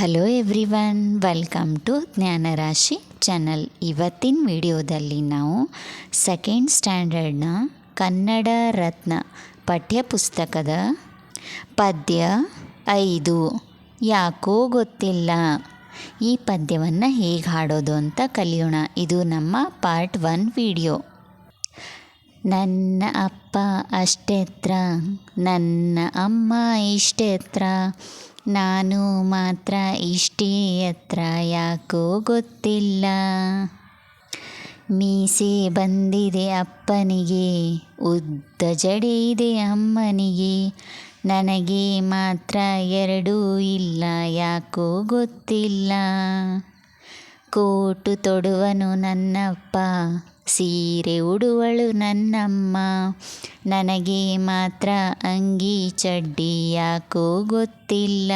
Hello everyone welcome to Jnanarashi channel ಇವತ್ತಿನ ವಿಡಿಯೋದಲ್ಲಿ ನಾವು ಸೆಕೆಂಡ್ ಸ್ಟ್ಯಾಂಡರ್ಡ್ನ ಕನ್ನಡ ರತ್ನ ಪಠ್ಯಪುಸ್ತಕದ ಪದ್ಯ ಐದು ಯಾಕೋ ಗೊತ್ತಿಲ್ಲ ಈ ಪದ್ಯವನ್ನು ಹೇಗೆ ಹಾಡೋದು ಅಂತ ಕಲಿಯೋಣ ಇದು ನಮ್ಮ ಪಾರ್ಟ್ ಒನ್ ವಿಡಿಯೋ ನನ್ನ ಅಪ್ಪ ಅಷ್ಟೆತ್ರ ನನ್ನ ಅಮ್ಮ ಇಷ್ಟೆತ್ರ ನಾನು ಮಾತ್ರ ಇಷ್ಟೇ ಹತ್ರ ಯಾಕೋ ಗೊತ್ತಿಲ್ಲ. ಮೀಸೆ ಬಂದಿದೆ ಅಪ್ಪನಿಗೆ, ಉದ್ದ ಜಡೆ ಇದೆ ಅಮ್ಮನಿಗೆ. ನನಗೆ ಮಾತ್ರ ಎರಡೂ ಇಲ್ಲ, ಯಾಕೋ ಗೊತ್ತಿಲ್ಲ. ಕೋಟು ತೊಡುವನು ನನ್ನಪ್ಪ ಸೀರೆ ಉಡುವಳು ನನ್ನಮ್ಮ. ನನಗೆ ಮಾತ್ರ ಅಂಗಿ ಚಡ್ಡಿ ಯಾಕೋ ಗೊತ್ತಿಲ್ಲ.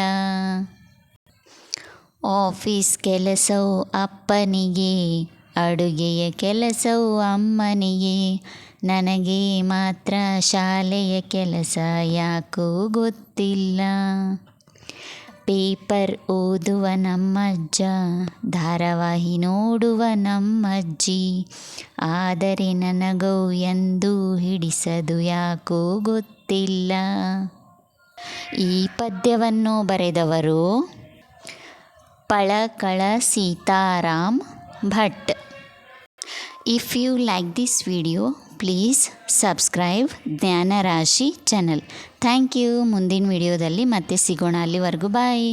ಆಫೀಸ್ ಕೆಲಸವು ಅಪ್ಪನಿಗೆ, ಅಡುಗೆಯ ಕೆಲಸವು ಅಮ್ಮನಿಗೆ. ನನಗೆ ಮಾತ್ರ ಶಾಲೆಯ ಕೆಲಸ ಯಾಕೋ ಗೊತ್ತಿಲ್ಲ. ಪೇಪರ್ ಓದುವ ನಮ್ಮಜ್ಜ, ಧಾರಾವಾಹಿ ನೋಡುವ ನಮ್ಮಜ್ಜಿ. ಆದರೆ ನನಗೋ ಎಂದು ಹಿಡಿಸದು ಯಾಕೋ ಗೊತ್ತಿಲ್ಲ. ಈ ಪದ್ಯವನ್ನು ಬರೆದವರು Palakala Sitaram Bhat. If you like this video please subscribe Jnanarashi channel thank you ಮುಂದಿನ ವಿಡಿಯೋದಲ್ಲಿ ಮತ್ತೆ ಸಿಗೋಣ. ಅಲ್ಲಿವರೆಗೂ ಬಾಯ್